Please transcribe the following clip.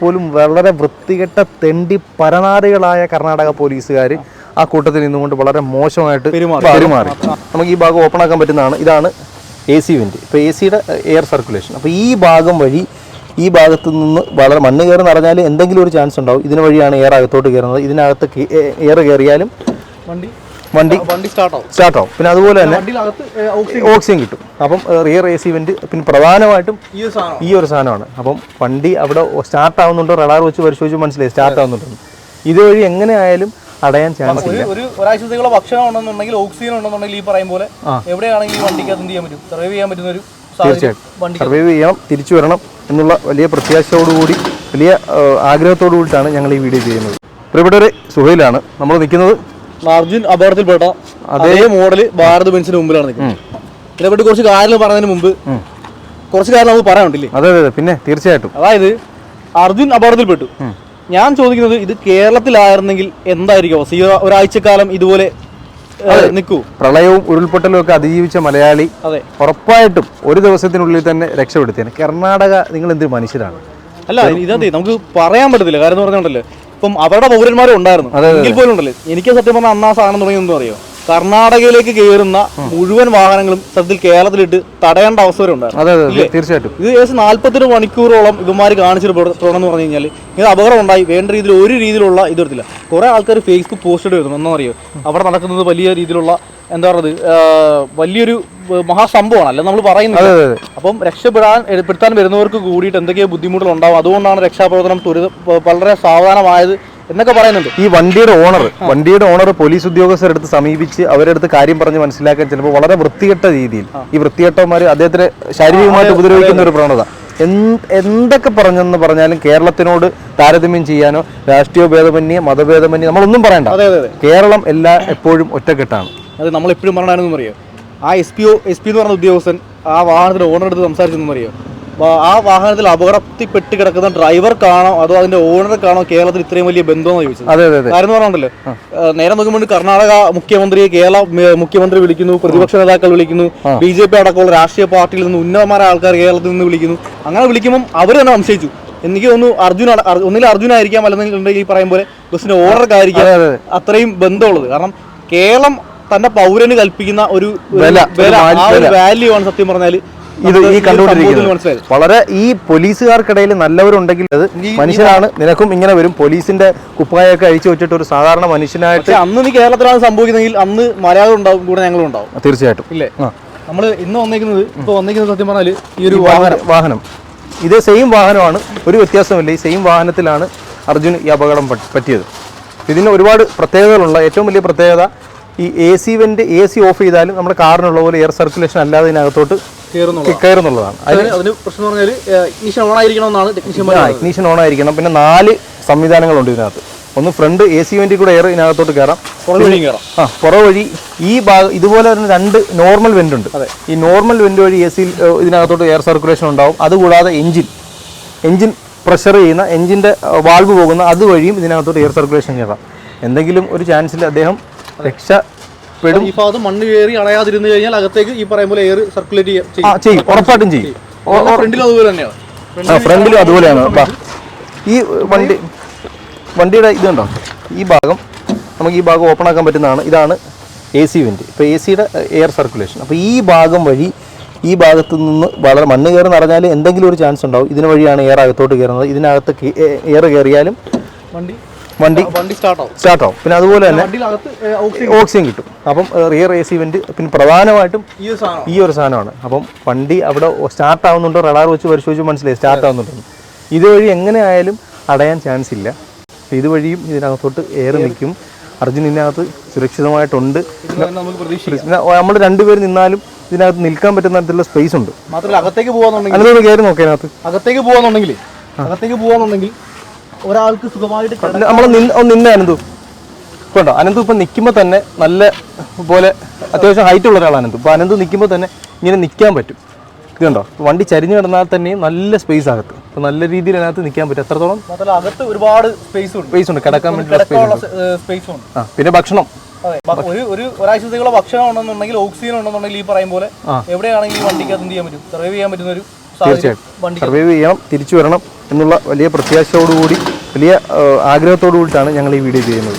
പോലും വളരെ വൃത്തികെട്ട തെണ്ടി പരനാറികളായ കർണാടക പോലീസുകാർ ആ കൂട്ടത്തിൽ നിന്നുകൊണ്ട് വളരെ മോശമായിട്ട് പെരുമാറി. പെരുമാറി. നമുക്ക് ഈ ഭാഗം ഓപ്പൺ ആക്കാൻ പറ്റുന്നതാണ്. ഇതാണ് എ സി വെന്റ് ഇപ്പോൾ എ സിയുടെ എയർ സർക്കുലേഷൻ അപ്പോൾ ഈ ഭാഗം വഴി ഈ ഭാഗത്ത് നിന്ന് വളരെ മണ്ണ് കയറി നിറഞ്ഞാൽ എന്തെങ്കിലും ഒരു ചാൻസ് ഉണ്ടാവും. ഇതിന് വഴിയാണ് എയർ അകത്തോട്ട് കയറുന്നത്. ഇതിനകത്ത് എയർ കയറിയാലും വണ്ടി വണ്ടി വണ്ടി സ്റ്റാർട്ട് ആവും. സ്റ്റാർട്ട് ആവും പിന്നെ അതുപോലെ തന്നെ ഓക്സിജൻ കിട്ടും. അപ്പം റിയർ എ സി വെന്റ് പിന്നെ പ്രധാനമായിട്ടും ഈ ഒരു സാധനം സാധനമാണ്. അപ്പം വണ്ടി അവിടെ സ്റ്റാർട്ട് ആവുന്നുണ്ടോ? റഡാർ വെച്ച് പരിശോധിച്ച് മനസ്സിലായി. സ്റ്റാർട്ട് ആവുന്നുണ്ടോ ഇതുവഴി എങ്ങനെയായാലും അടയാൻ ചാൻസ് ഇല്ല. ഒരു ഒരാഴ്ചത്തേക്കുള്ള ഭക്ഷണം ഉണ്ടെന്നുണ്ടെങ്കിൽ ഓക്സിജൻ ഉണ്ടെന്നുണ്ടെങ്കിൽ ഈ പറയും പോലെ എവിടെയാണെങ്കിലും വണ്ടിക്ക് അത് ചെയ്യാൻ പറ്റും? സർവൈവ് ചെയ്യാൻ പറ്റുന്ന ഒരു തീർച്ചയായിട്ടും. സർവൈവ് ചെയ്യണം തിരിച്ചു വരണം എന്നുള്ള വലിയ പ്രത്യാശയോടുകൂടി വലിയ ആഗ്രഹത്തോടു കൂടിയിട്ടാണ് ഞങ്ങൾ ഈ വീഡിയോ ചെയ്യുന്നത്. പ്രിയപ്പെട്ടവരെ സുഹയിലാണ് നമ്മൾ നിൽക്കുന്നത് അർജുൻ അപകടത്തിൽപ്പെട്ട അതേ. മോഡൽ ഭാരത് ബെൻസിന് മുമ്പിലാണ് നിൽക്കുന്നത്. ഇതിനെപ്പറ്റി കുറച്ച് കാര്യങ്ങൾ പറഞ്ഞതിന് മുമ്പ് കുറച്ച് കാര്യം നമുക്ക് പറയാനുണ്ടല്ലേ അതെ അതെ പിന്നെ തീർച്ചയായിട്ടും. അതായത് അർജുൻ അപകടത്തിൽപ്പെട്ടു. ഞാൻ ചോദിക്കുന്നത് ഇത് കേരളത്തിലായിരുന്നെങ്കിൽ എന്തായിരിക്കും അവസ്ഥ? ഈ ഒരാഴ്ചക്കാലം ഇതുപോലെ നിൽക്കൂ. പ്രളയവും ഉരുൾപൊട്ടലും ഒക്കെ അതിജീവിച്ച മലയാളി അതെ. ഉറപ്പായിട്ടും ഒരു ദിവസത്തിനുള്ളിൽ തന്നെ രക്ഷപ്പെടുത്തിയാണ്. കർണാടക നിങ്ങൾ എന്ത് മനുഷ്യരാണ്. അല്ല ഇതേ നമുക്ക് പറയാൻ പറ്റത്തില്ല. കാര്യം എന്ന് പറഞ്ഞിട്ടുണ്ടല്ലോ ഇപ്പം അവരുടെ പൗരന്മാരും ഉണ്ടായിരുന്നു. എങ്കിൽ പോലും ഉണ്ടല്ലേ എനിക്ക് സത്യം പറഞ്ഞാൽ അന്നാ ആ സാധനം തുടങ്ങിയെന്ന് അറിയോ? കർണാടകയിലേക്ക് കയറുന്ന മുഴുവൻ വാഹനങ്ങളും സത്യത്തിൽ കേരളത്തിലിട്ട് തടയേണ്ട അവസ്ഥ വരെ ഉണ്ടായിരുന്നു. തീർച്ചയായിട്ടും. ഇത് ഏകദേശം നാല്പത്തെട്ട് മണിക്കൂറോളം ഇവന്മാർ കാണിച്ചിട്ട് തുടർന്ന് പറഞ്ഞു കഴിഞ്ഞാൽ ഇത് അപകടം ഉണ്ടായി. വേണ്ട രീതിയിൽ ഒരു രീതിയിലുള്ള ഇത് വരത്തില്ല കുറെ ആൾക്കാർ ഫേസ്ബുക്ക് പോസ്റ്റ് ഇട്ട് വരുന്നു. എന്നറിയോ അവിടെ നടക്കുന്നത് വലിയ രീതിയിലുള്ള എന്താ പറയുന്നത് വലിയൊരു മഹാസംഭവമാണ്. അല്ല നമ്മൾ പറയുന്നത് അപ്പം രക്ഷപ്പെടാൻ പെടുത്താൻ വരുന്നവർക്ക് കൂടിയിട്ട് എന്തൊക്കെയോ ബുദ്ധിമുട്ടുകൾ ഉണ്ടാവും. അതുകൊണ്ടാണ് രക്ഷാപ്രവർത്തനം വളരെ സാവധാനമായത് എന്നൊക്കെ പറയുന്നുണ്ട്. ഈ വണ്ടിയുടെ ഓണർ വണ്ടിയുടെ ഓണർ പോലീസ് ഉദ്യോഗസ്ഥരെടുത്ത് സമീപിച്ച് അവരെടുത്ത് കാര്യം പറഞ്ഞ് മനസ്സിലാക്കാൻ ചിലപ്പോൾ വളരെ വൃത്തികെട്ട രീതിയിൽ ഈ വൃത്തികെട്ടവന്മാർ അദ്ദേഹത്തിന് ശാരീരികമായിട്ട് ഉപദ്രവിക്കുന്ന ഒരു പ്രവണത. എന്ത് എന്തൊക്കെ പറഞ്ഞെന്ന് പറഞ്ഞാലും കേരളത്തിനോട് താരതമ്യം ചെയ്യാനോ രാഷ്ട്രീയ ഭേദമന്യേ മതഭേദമന്യേ നമ്മളൊന്നും പറയണ്ട. അതെ അതെ അതെ. കേരളം എല്ലാം എപ്പോഴും ഒറ്റക്കെട്ടാണ്. അത് നമ്മളെപ്പോഴും എപ്പോഴും പറഞ്ഞാണെന്ന് അറിയോ ആ S P O S P എന്ന് പറഞ്ഞ ഉദ്യോഗസ്ഥൻ ആ വാഹനത്തിന്റെ ഓണർ എടുത്ത് സംസാരിച്ചെന്ന് അറിയോ ആ വാഹനത്തിൽ അപകടത്തിൽപ്പെട്ട് കിടക്കുന്ന ഡ്രൈവർക്കാണോ അതോ അതിന്റെ ഓണർക്കാണോ കേരളത്തിൽ ഇത്രയും വലിയ ബന്ധമെന്ന് ചോദിച്ചത്? അതെ അതെ അതെ. കാര്യം പറഞ്ഞിട്ടുണ്ടല്ലോ നേരെ നോക്കുമ്പോൾ കർണാടക മുഖ്യമന്ത്രി കേരള മുഖ്യമന്ത്രി വിളിക്കുന്നു പ്രതിപക്ഷ നേതാക്കൾ വിളിക്കുന്നു ബി ജെ പി അടക്കമുള്ള രാഷ്ട്രീയ പാർട്ടിയിൽ നിന്ന് ഉന്നതമായ ആൾക്കാർ കേരളത്തിൽ നിന്ന് വിളിക്കുന്നു. അങ്ങനെ വിളിക്കുമ്പോൾ അവർ തന്നെ സംശയിച്ചു. എനിക്ക് തോന്നുന്നു അർജുൻ ഒന്നിൽ അർജുനായിരിക്കാം അല്ലെങ്കിൽ ഈ പറയും പോലെ ബസ്സിന്റെ ഓണർക്കായിരിക്കാം അതെ, അതെ. അത്രയും ബന്ധമുള്ളത്. കാരണം കേരളം തന്റെ പൗരന് കൽപ്പിക്കുന്ന ഒരു. വാല്യൂ ആണ് സത്യം പറഞ്ഞാൽ ഇത് ഈ കണ്ടുകൊണ്ടിരിക്കുന്നത്. വളരെ ഈ പോലീസുകാർക്കിടയിൽ നല്ലവരുണ്ടെങ്കിൽ അത് മനുഷ്യരാണ് നിനക്കും ഇങ്ങനെ വരും. പോലീസിന്റെ കുപ്പായൊക്കെ അഴിച്ചു വെച്ചിട്ട് ഒരു സാധാരണ മനുഷ്യനായിട്ട് അന്ന് നീ കേരളത്തിലാണ് സംഭവിക്കുന്നതെങ്കിൽ അന്ന് മലയാളം ഉണ്ടാവും കൂടെ ഞങ്ങളും ഉണ്ടാവും. തീർച്ചയായിട്ടും. ഇല്ലേ? നമ്മൾ ഇന്ന് വന്നേക്കുന്നത് ഇപ്പൊ വന്നേക്കുന്നത് സത്യം പറഞ്ഞാൽ ഈ ഒരു വാഹനം വാഹനം. ഇത് സെയിം വാഹനമാണ് ഒരു വ്യത്യാസമില്ല ഈ സെയിം വാഹനത്തിലാണ് അർജുൻ ഈ അപകടം പറ്റിയത്. ഇതിന് ഒരുപാട് പ്രത്യേകതകളുള്ള ഏറ്റവും വലിയ പ്രത്യേകത ഈ A C vent A C off ചെയ്താലും നമ്മുടെ കാറിനുള്ള പോലെ എയർ സർക്കുലേഷൻ അല്ലാതെ ഇതിനകത്തോട്ട് കയറുന്നുള്ള കയറുന്നുള്ളതാണ്. അതിന് പ്രശ്നം പറഞ്ഞാൽ ഓൺ ഇഗ്നീഷൻ ഓൺ ആയിരിക്കണം പിന്നെ നാല് സംവിധാനങ്ങളുണ്ട് ഇതിനകത്ത്. ഒന്ന് ഫ്രണ്ട് എ സി വെന്റിൽ കൂടെ എയർ ഇതിനകത്തോട്ട് കയറാം. ആ പുറ വഴി ഈ ഭാഗം ഇതുപോലെ തന്നെ രണ്ട് നോർമൽ വെന്റ് ഉണ്ട്. ഈ നോർമൽ വെന്റ് വഴി എ സിയിൽ ഇതിനകത്തോട്ട് എയർ സർക്കുലേഷൻ ഉണ്ടാവും. അതുകൂടാതെ എഞ്ചിൻ എഞ്ചിൻ പ്രഷർ ചെയ്യുന്ന എഞ്ചിന്റെ വാൾവ് പോകുന്ന അതുവഴിയും ഇതിനകത്തോട്ട് എയർ സർക്കുലേഷൻ കയറാം. എന്തെങ്കിലും ഒരു ചാൻസിൽ അദ്ദേഹം രക്ഷപ്പെടും. ഈ ഭാഗത്ത് മണ്ണ് കയറി അണയാതിരുന്നു കഴിഞ്ഞാൽ അകത്തേക്ക് ഈ പറയുന്ന പോലെ എയർ സർക്കുലേറ്റ് ചെയ്യാം ചെയ്യും. ഉറപ്പായിട്ടും ചെയ്യും. ഫ്രണ്ടിലും അതുപോലെ തന്നെയാണ് ഫ്രണ്ടിലും അതുപോലെയാണ്. ഈ വണ്ടി വണ്ടിയുടെ ഇത് കണ്ടോ? ഈ ഭാഗം നമുക്ക് ഈ ഭാഗം ഓപ്പൺ ആക്കാൻ പറ്റുന്നതാണ്. ഇതാണ് എ സി വെന്റ് ഇപ്പോൾ എ സിയുടെ എയർ സർക്കുലേഷൻ അപ്പോൾ ഈ ഭാഗം വഴി ഈ ഭാഗത്ത് നിന്ന് വളരെ മണ്ണ് കയറി നിറഞ്ഞാൽ എന്തെങ്കിലും ഒരു ചാൻസ് ഉണ്ടാവും. ഇതിന് വഴിയാണ് എയർ അകത്തോട്ട് കയറുന്നത്. ഇതിനകത്ത് എയർ കയറിയാലും വണ്ടി വണ്ടി വണ്ടി സ്റ്റാർട്ട് ആവും. സ്റ്റാർട്ട് ആവും പിന്നെ അതുപോലെ തന്നെ ഓക്സിജൻ. കിട്ടും. അപ്പം റിയർ എ സി വെന്റ് പിന്നെ പ്രധാനമായിട്ടും ഈ ഒരു സാധനമാണ്. അപ്പം വണ്ടി അവിടെ സ്റ്റാർട്ട് ആവുന്നുണ്ടോ? റഡാർ വെച്ച് പരിശോധിച്ച് മനസ്സിലായി. സ്റ്റാർട്ട് ആവുന്നുണ്ടോ ഇതുവഴി എങ്ങനെ ആയാലും അടയാൻ ചാൻസ് ഇല്ല. ഇതുവഴിയും ഇതിനകത്തോട്ട് ഏറെ നിൽക്കും. അർജുൻ ഇതിനകത്ത് സുരക്ഷിതമായിട്ടുണ്ട്. നമ്മൾ രണ്ടുപേർ നിന്നാലും ഇതിനകത്ത് നിൽക്കാൻ പറ്റുന്ന തരത്തിലുള്ള സ്പേസ് ഉണ്ട്. മാത്രമല്ല അകത്തേക്ക് പോകാന്നുണ്ടെങ്കിൽ കയറി നോക്കാം അകത്തേക്ക് പോകാന്നുണ്ടെങ്കിൽ അകത്തേക്ക് പോകാന്നുണ്ടെങ്കിൽ ഒരാൾക്ക് സുഖമായിട്ട് നമ്മൾ നിന്ന അനന്തു. കണ്ടോ? അനന്തു ഇപ്പം നിൽക്കുമ്പോൾ തന്നെ നല്ല പോലെ അത്യാവശ്യം ഹൈറ്റ് ഉള്ള ഒരാളാണ് അനന്തു. അപ്പോൾ അനന്തു നിൽക്കുമ്പോൾ തന്നെ ഇങ്ങനെ നിൽക്കാൻ പറ്റും. ഇത് കണ്ടോ? വണ്ടി ചരിഞ്ഞു കിടന്നാൽ തന്നെ നല്ല സ്പേസ് അകത്ത്. അപ്പോൾ നല്ല രീതിയിൽ അതിനകത്ത് നിൽക്കാൻ പറ്റും. എത്രത്തോളം? അകത്ത് ഒരുപാട് സ്പേസ് ഉണ്ട്. സ്പേസ് ഉണ്ട്. കിടക്കാൻ വേണ്ടിയുള്ള സ്പേസ് ഉണ്ട്. ആ പിന്നെ ഭക്ഷണം. ഒരു ഒരു ഒരാഴ്ചത്തേക്കുള്ള ഭക്ഷണം ഉണ്ടെന്നുണ്ടെങ്കിൽ ഓക്സിജൻ ഉണ്ടെന്നുണ്ടെങ്കിൽ ഈ പറയും പോലെ എവിടെയാണെങ്കിലും വണ്ടിക്ക് അത് ചെയ്യാൻ പറ്റും? സർവൈവ് ചെയ്യാൻ പറ്റുന്ന ഒരു വണ്ടി സർവൈവ് ചെയ്യണം തിരിച്ചു വരണം. എന്നുള്ള വലിയ പ്രത്യാശയോടുകൂടി വലിയ ആഗ്രഹത്തോടു കൂടിയിട്ടാണ് ഞങ്ങൾ ഈ വീഡിയോ ചെയ്യുന്നത്.